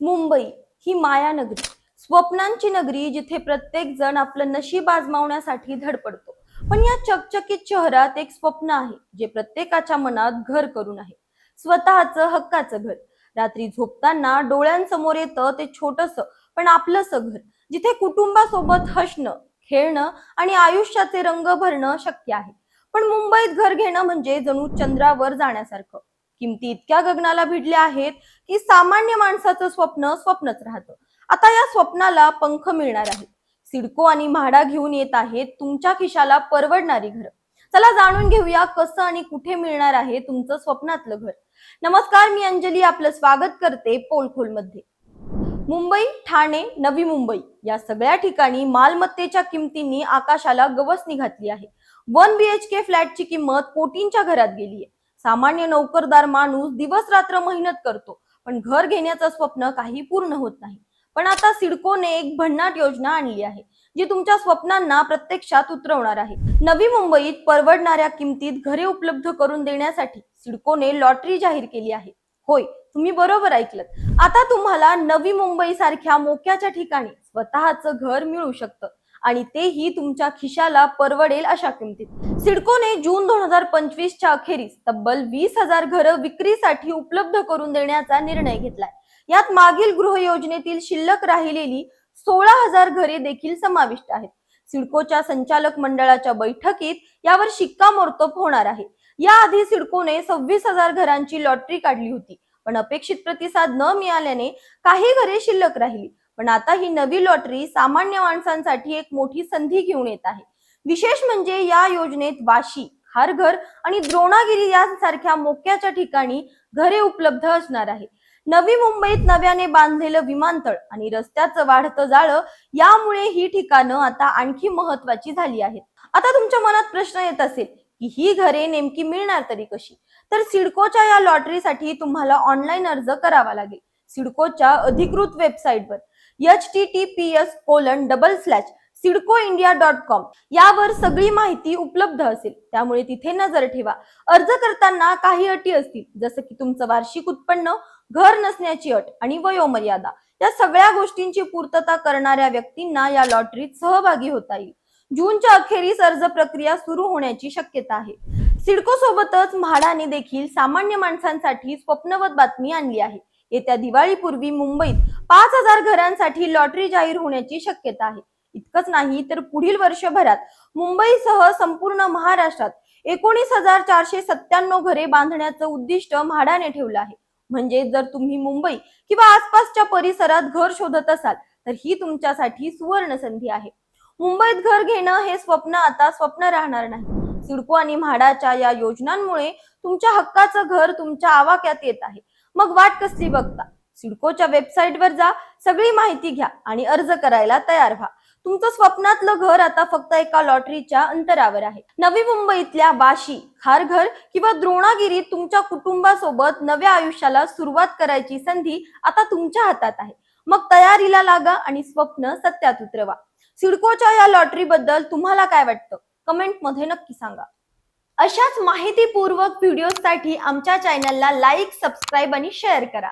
मुंबई ही माया नगरी. स्वप्नांची नगरी जिथे प्रत्येक जण आपलं नशीब आजमावण्यासाठी धडपडतो. पण या चकचकीत शहरात एक स्वप्न आहे जे प्रत्येकाच्या मनात घर करून आहे. स्वतःचं हक्काचं घर. रात्री झोपताना डोळ्यांसमोर येतं ते छोटस पण आपलंस घर जिथे कुटुंबासोबत हसणं खेळणं आणि आयुष्याचे रंग भरणं शक्य आहे. पण मुंबईत घर घेणं म्हणजे जणू चंद्रावर जाण्यासारखं. किमती इतक्या गगनाला भिडल्या आहेत की सामान्य माणसाचं स्वप्न स्वप्नच राहतं. आता या स्वप्नाला पंख मिळणार आहेत. सिडको आणि म्हाडा घेऊन येत आहेत तुमच्या खिशाला परवडणारी घर. चला जाणून घेऊया कसं आणि कुठे मिळणार आहे तुमचं स्वप्नातलं घर. नमस्कार मी अंजली. आपलं स्वागत करते पोलखोलमध्ये मुंबई ठाणे नवी मुंबई या सगळ्या ठिकाणी मालमत्तेच्या किमतींनी आकाशाला गवसणी घातली आहे. वन बीएचके फ्लॅटची किंमत कोटींच्या घरात गेली आहे सामान्य नोकरदार माणूस दिवस रात्र मेहनत करतो पण घर घेण्याचं स्वप्न काही पूर्ण होत नाही. पण आता सिडकोने एक भन्नाट योजना आणली आहे जी तुमच्या स्वप्नांना प्रत्यक्षात उतरवणार आहे. नवी मुंबईत परवडणाऱ्या किमतीत घरे उपलब्ध करून देण्यासाठी सिडकोने लॉटरी जाहीर केली आहे. होय तुम्ही बरोबर ऐकलं आता तुम्हाला नवी मुंबई सारख्या मोक्याच्या ठिकाणी स्वतःच घर मिळू शकतं. आणि तेही तुमच्या खिशाला परवडेल अशा किमतीत. सिडकोने जून दोन हजार पंचवीसच्या अखेरीस तब्बल वीस हजार घरं विक्रीसाठी उपलब्ध करून देण्याचा निर्णय घेतलाय. यात मागील गृह योजनेतील शिल्लक राहिलेली सोळा हजार घरे देखील समाविष्ट आहेत. सिडकोच्या संचालक मंडळाच्या बैठकीत यावर शिक्कामोर्तब होणार आहे. याआधी सिडकोने सव्वीस हजार घरांची लॉटरी काढली होती पण अपेक्षित प्रतिसाद न मिळाल्याने काही घरे शिल्लक राहिली. पण आता ही नवी लॉटरी सामान्य माणसांसाठी एक मोठी संधी घेऊन येत आहे. विशेष म्हणजे या योजनेत वाशी खारघर आणि द्रोणागिरी यांसारख्या मोक्याच्या ठिकाणी घरे उपलब्ध असणार आहे. नवी मुंबईत नव्याने बांधलेलं विमानतळ आणि रस्त्याचं वाढतं जाळं यामुळे ही ठिकाणं आता आणखी महत्वाची झाली आहेत. आता तुमच्या मनात प्रश्न येत असेल की ही घरे नेमकी मिळणार तरी कशी? तर सिडकोच्या या लॉटरीसाठी तुम्हाला ऑनलाईन अर्ज करावा लागेल. सिडकोच्या अधिकृत वेबसाईटवर. H T T P S colon double slash CIDCO India dot com यावर सगळी माहिती उपलब्ध असेल. त्यामुळे तिथे नजर ठेवा. अर्ज करताना काही अटी असतील जसं की तुमचं वार्षिक उत्पन्न घर नसण्याची अट आणि वयोमर्यादा. या सगळ्या गोष्टींची पूर्तता करणाऱ्या व्यक्तींना या लॉटरीत सहभागी होता येईल. जूनच्या अखेरीस अर्ज प्रक्रिया सुरू होण्याची शक्यता आहे. सिडको सोबतच म्हाडाने देखील सामान्य माणसांसाठी स्वप्नवत बातमी आणली आहे. येत्या दिवाळीपूर्वी मुंबईत पाच हजार घरांसाठी लॉटरी जाहीर होण्याची शक्यता आहे. इतकंच नाही तर पुढील वर्षभरात मुंबईसह संपूर्ण महाराष्ट्रात एकोणीस हजार चारशे सत्त्याण्णव घरे बांधण्याचं उद्दिष्ट म्हाडाने ठेवलं आहे. म्हणजे जर तुम्ही मुंबई किंवा आसपासच्या परिसरात घर शोधत असाल तर ही तुमच्यासाठी सुवर्ण संधी आहे. मुंबईत घर घेणं हे स्वप्न आता स्वप्न राहणार नाही. सिडको आणि म्हाडाच्या या योजनांमुळे तुमच्या हक्काचं घर तुमच्या आवाक्यात येत आहे. मग वाट कसली बघता? सिडकोच्या वेबसाईटवर जा सगळी माहिती घ्या आणि अर्ज करायला तयार व्हा. तुमचं स्वप्नातलं घर आता फक्त एका लॉटरीच्या अंतरावर आहे. नवी मुंबईतल्या वाशी खारघर किंवा द्रोणागिरीत तुमच्या कुटुंबासोबत नव्या आयुष्याला सुरुवात करायची संधी आता तुमच्या हातात आहे. मग तयारीला लागा आणि स्वप्न सत्यात उतरवा. सिडकोच्या या लॉटरी बद्दल तुम्हाला काय वाटतं? कमेंटमध्ये नक्की सांगा. अशाच माहितीपूर्वक व्हिडिओसाठी आमच्या चॅनलला लाईक सबस्क्राईब आणि शेअर करा.